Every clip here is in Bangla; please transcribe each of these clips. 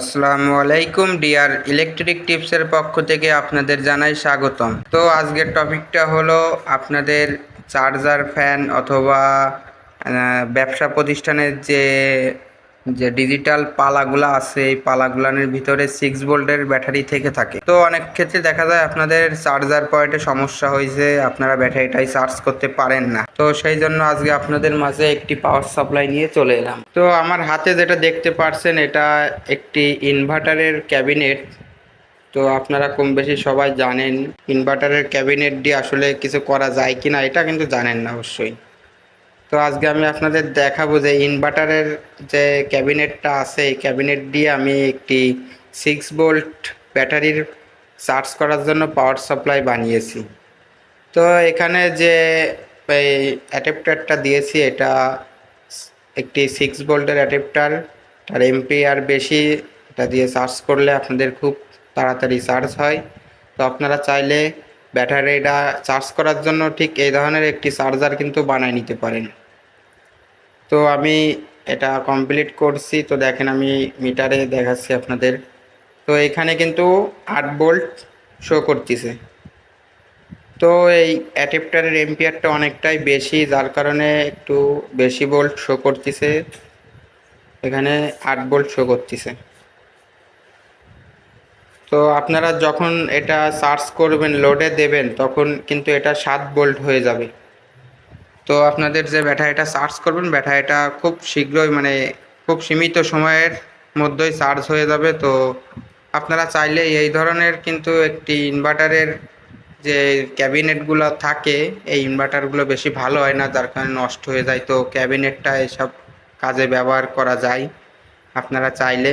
আসসালামু আলাইকুম, ডিয়ার ইলেকট্রিক টিপসের পক্ষ থেকে আপনাদের জানাই স্বাগতম। তো আজকের টপিকটা হলো আপনাদের চার্জার ফ্যান অথবা ব্যবসা প্রতিষ্ঠানের যে যে ডিজিটাল পালাগুলো আছে, এই পালাগুলানের ভিতরে সিক্স ভোল্টের ব্যাটারি থেকে থাকে। তো অনেক ক্ষেত্রে দেখা যায় আপনাদের চার্জার পয়েন্টে সমস্যা হয়েছে, আপনারা ব্যাটারিটাই চার্জ করতে পারেন না। তো সেই জন্য আজকে আপনাদের মাঝে একটি পাওয়ার সাপ্লাই নিয়ে চলে এলাম। তো আমার হাতে যেটা দেখতে পারছেন, এটা একটি ইনভার্টারের ক্যাবিনেট তো আপনারা কম বেশি সবাই জানেন ইনভার্টারের ক্যাবিনেট দিয়ে আসলে কিছু করা যায় কি না এটা কিন্তু জানেন না অবশ্যই। তো আজকে আমি আপনাদের দেখাবো যে ইনভার্টারের যে ক্যাবিনেটটা আছে, এই ক্যাবিনেট দিয়ে আমি একটি সিক্স ভোল্ট ব্যাটারির চার্জ করার জন্য পাওয়ার সাপ্লাই বানিয়েছি। তো এখানে যে, এই অ্যাডাপ্টারটা দিয়েছি, এটা একটি সিক্স ভোল্টের অ্যাডাপ্টার তার এমপি আর বেশি, এটা দিয়ে চার্জ করলে আপনাদের খুব তাড়াতাড়ি চার্জ হয়। তো আপনারা চাইলে ব্যাটারিটা চার্জ করার জন্য ঠিক এই ধরনের একটি চার্জার কিন্তু বানায় নিতে পারেন। তো আমি এটা কমপ্লিট করছি। তো দেখেন আমি মিটারে দেখাচ্ছি আপনাদের। তো এখানে কিন্তু আট ভোল্ট শো করতেছে। তো এই অ্যাডাপ্টারের এম্পিয়ারটা অনেকটাই বেশি, যার কারণে একটু বেশি ভোল্ট শো করতেছে। এখানে আট ভোল্ট শো করতেছে। তো আপনারা যখন এটা চার্জ করবেন লোডে দেবেন, তখন কিন্তু এটা সাত ভোল্ট হয়ে যাবে। তো আপনাদের যে ব্যাটারিটা চার্জ করবেন, ব্যাটারিটা খুব শীঘ্রই মানে খুব সীমিত সময়ের মধ্যেই চার্জ হয়ে যাবে। তো আপনারা চাইলে এই ধরনের কিন্তু একটি ইনভার্টারের যে ক্যাবিনেটগুলো থাকে, এই ইনভার্টারগুলো বেশি ভালো হয় না, যার কারণে নষ্ট হয়ে যায়। তো ক্যাবিনেটটা এসব কাজে ব্যবহার করা যায়। আপনারা চাইলে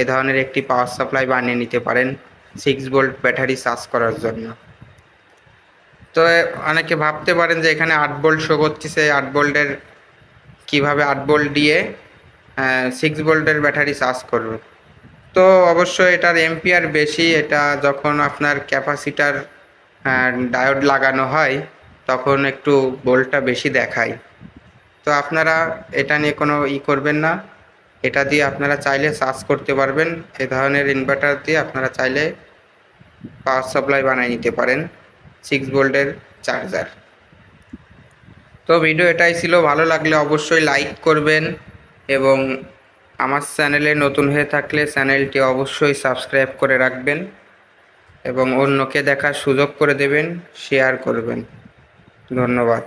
এই ধরনের একটি পাওয়ার সাপ্লাই বানিয়ে নিতে পারেন সিক্স ভোল্ট ব্যাটারি চার্জ করার জন্য। অনেকে ভাবতে পারেন যে এখানে আট বোল্ট শো করতেছে আট বোল্টের কীভাবে আট বোল্ট দিয়ে সিক্স বোল্টের ব্যাটারি চার্জ করবে। তো অবশ্যই এটার এম্পিয়ার বেশি, এটা যখন আপনার ক্যাপাসিটার ডায়োড লাগানো হয়, তখন একটু বোল্টটা বেশি দেখায়। তো আপনারা এটা নিয়ে কোনো ই করবেন না, এটা দিয়ে আপনারা চাইলে চার্জ করতে পারবেন, এ ধরনের ইনভার্টার দিয়ে আপনারা চাইলে পাওয়ার সাপ্লাই বানিয়ে নিতে পারেন। সিক্স ভোল্টের চার্জার তো ভিডিও এটাই ছিল। ভালো লাগলে অবশ্যই লাইক করবেন এবং আমার চ্যানেলে নতুন হয়ে থাকলে চ্যানেলটি অবশ্যই সাবস্ক্রাইব করে রাখবেন এবং অন্যকে দেখার সুযোগ করে দেবেন শেয়ার করবেন। ধন্যবাদ।